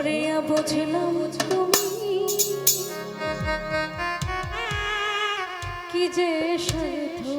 করে বুঝলাম তুমি। কি যে সাধু